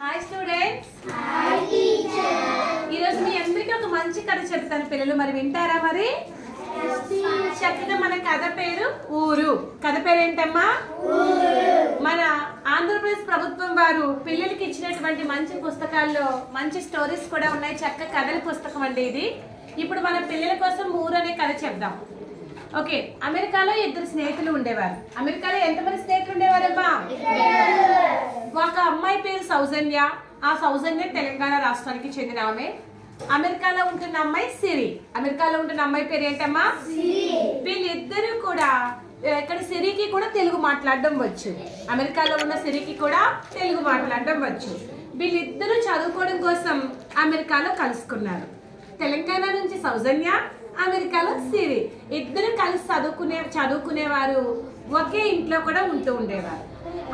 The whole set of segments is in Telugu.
హాయ్ స్టూడెంట్స్ ఈరోజు మీ అందరికీ ఒక మంచి కథ చెప్తాను పిల్లలు. మరి వింటారా మరి? చక్కగా మన కథ పేరు ఊరు. కథ పేరు ఏంటమ్మా మన ఆంధ్రప్రదేశ్ ప్రభుత్వం వారు పిల్లలకి ఇచ్చినటువంటి మంచి పుస్తకాల్లో మంచి స్టోరీస్ కూడా ఉన్నాయి. చక్క కథల పుస్తకం అండి ఇది. ఇప్పుడు మన పిల్లల కోసం ఊరు అనే కథ చెప్దాం. ఓకే అమెరికాలో ఇద్దరు స్నేహితులు ఉండేవారు. అమెరికాలో ఎంతమంది స్నేహితులు ఉండేవారమ్మా? సౌజన్య ఆ సౌజన్య తెలంగాణ రాష్ట్రానికి చెందిన ఆమె. అమెరికాలో ఉంటున్న అమ్మాయి సిరి. అమెరికాలో ఉంటున్న అమ్మాయి పేరు ఏంటమ్మా వీళ్ళిద్దరూ కూడా ఇక్కడ సిరికి కూడా తెలుగు మాట్లాడడం వచ్చు. అమెరికాలో ఉన్న సిరికి కూడా తెలుగు మాట్లాడడం వచ్చు. వీళ్ళిద్దరూ చదువుకోవడం కోసం అమెరికాలో కలుసుకున్నారు. తెలంగాణ నుంచి సౌజన్య అమెరికాలో సిరి. ఇద్దరు కలిసి చదువుకునే చదువుకునేవారు ఒకే ఇంట్లో కూడా ఉంటూ ఉండేవారు.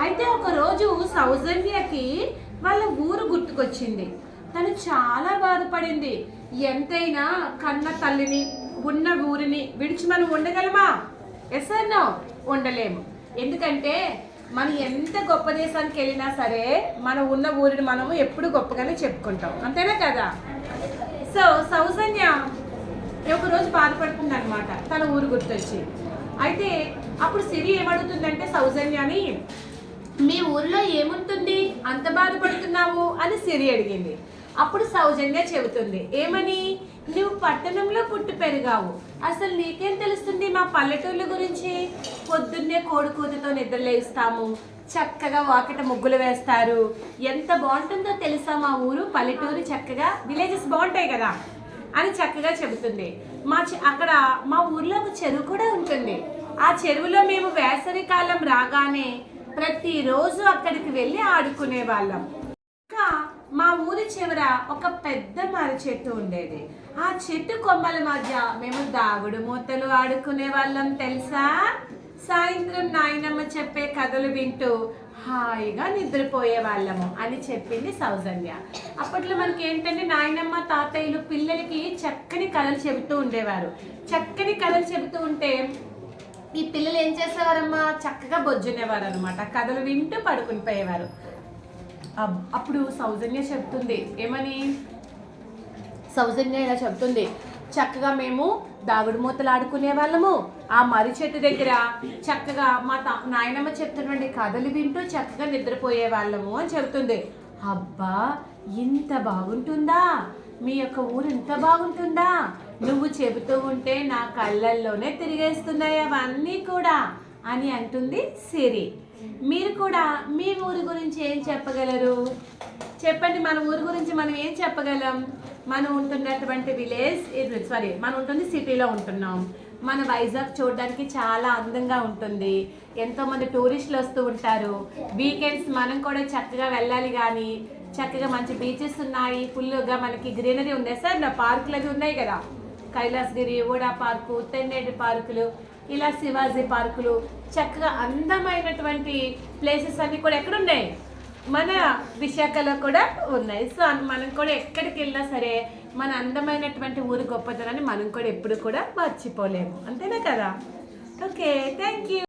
అయితే ఒకరోజు సౌజన్యకి వాళ్ళ ఊరు గుర్తుకొచ్చింది. తను చాలా బాధపడింది. ఎంతైనా కన్న తల్లిని ఉన్న ఊరిని విడిచి మనం ఉండగలమా? ఎస్ నో ఉండలేము. ఎందుకంటే మనం ఎంత గొప్ప దేశానికి వెళ్ళినా సరే మనం ఉన్న ఊరిని మనము ఎప్పుడు గొప్పగానే చెప్పుకుంటాం. అంతేనా కదా? సో సౌజన్య ఒకరోజు బాధపడుతుంది అనమాట తన ఊరు గుర్తొచ్చి. అయితే అప్పుడు సిరి ఏమడుగుతుందంటే సౌజన్యని మీ ఊర్లో ఏముంటుంది? అంత బాధపడుతున్నావు? అని సిరి అడిగింది. అప్పుడు సౌజన్య చెబుతుంది. ఏమని? నువ్వు పట్టణంలో పుట్టి పెరిగావు. అసలు నీకేం తెలుస్తుంది మా పల్లెటూళ్ళ గురించి? పొద్దున్నే కోడికూతతో నిద్రలేస్తాము చక్కగా వాకిట ముగ్గులు వేస్తారు. ఎంత బాగుంటుందో తెలుసా మా ఊరు? పల్లెటూరు చక్కగా విలేజెస్ బాగుంటాయి కదా? అని చక్కగా చెబుతుంది. మా చె- అక్కడ మా ఊర్లో ఒక చెరువు కూడా ఉంటుంది. ఆ చెరువులో మేము వేసవి కాలం రాగానే ప్రతిరోజు అక్కడికి వెళ్ళి ఆడుకునే వాళ్ళం. ఇంకా మా ఊరి చివర ఒక పెద్ద మర్రి చెట్టు ఉండేది. ఆ చెట్టు కొమ్మల మధ్య మేము దాగుడు మూతలు ఆడుకునే వాళ్ళం తెలుసా? సాయంత్రం నాయనమ్మ చెప్పే కథలు వింటూ హాయిగా నిద్రపోయే వాళ్ళము అని చెప్పింది సౌజన్య. అప్పట్లో మనకి ఏంటంటే నాయనమ్మ తాతయ్యలు పిల్లలకి చక్కని కథలు చెబుతూ ఉండేవారు. చక్కని కథలు చెబుతూ ఉంటే ఈ పిల్లలు ఏం చేసేవారమ్మా? చక్కగా బొజ్జునేవారు అనమాట కథలు వింటూ పడుకుని పోయేవారు అప్పుడు సౌజన్య చెప్తుంది ఏమని? సౌజన్య ఇలా చెప్తుంది చక్కగా మేము దాగుడు మూతలు ఆడుకునే వాళ్ళము ఆ మర్రి చెట్టు దగ్గర చక్కగా మా తా నాయనమ్మ చెప్తున్నటువంటి కథలు వింటూ చక్కగా నిద్రపోయే వాళ్ళము అని చెబుతుంది. అబ్బా ఇంత బాగుంటుందా? మీ యొక్క ఊరు ఇంత బాగుంటుందా? నువ్వు చెబుతూ ఉంటే నా కళ్ళల్లోనే తిరిగేస్తున్నాయి అవన్నీ కూడా. అని అంటుంది సిరి. మీరు కూడా మీ ఊరి గురించి ఏం చెప్పగలరు? చెప్పండి మన ఊరి గురించి మనం ఏం చెప్పగలం? మనం ఉంటున్నటువంటి విలేజ్ సారీ మనం ఉంటుంది సిటీలో ఉంటున్నాం. మన వైజాగ్ చూడడానికి చాలా అందంగా ఉంటుంది. ఎంతోమంది టూరిస్టులు వస్తూ ఉంటారు. వీకెండ్స్ మనం కూడా చక్కగా వెళ్ళాలి కానీ చక్కగా మంచి బీచెస్ ఉన్నాయి. ఫుల్గా మనకి గ్రీనరీ ఉన్నాయి సార్ నా పార్కులు అవి ఉన్నాయి కదా. కైలాసగిరి ఓడా పార్కు తెన్నేటి పార్కులు ఇలా శివాజీ పార్కులు చక్కగా అందమైనటువంటి ప్లేసెస్ అన్నీ కూడా ఎక్కడున్నాయి? మన విశాఖలో కూడా ఉన్నాయి. సో మనం కూడా ఎక్కడికి వెళ్ళినా సరే మన అందమైనటువంటి ఊరి గొప్పతనాన్ని మనం కూడా ఎప్పుడు కూడా మర్చిపోలేము. అంతేనా కదా? Okay thank you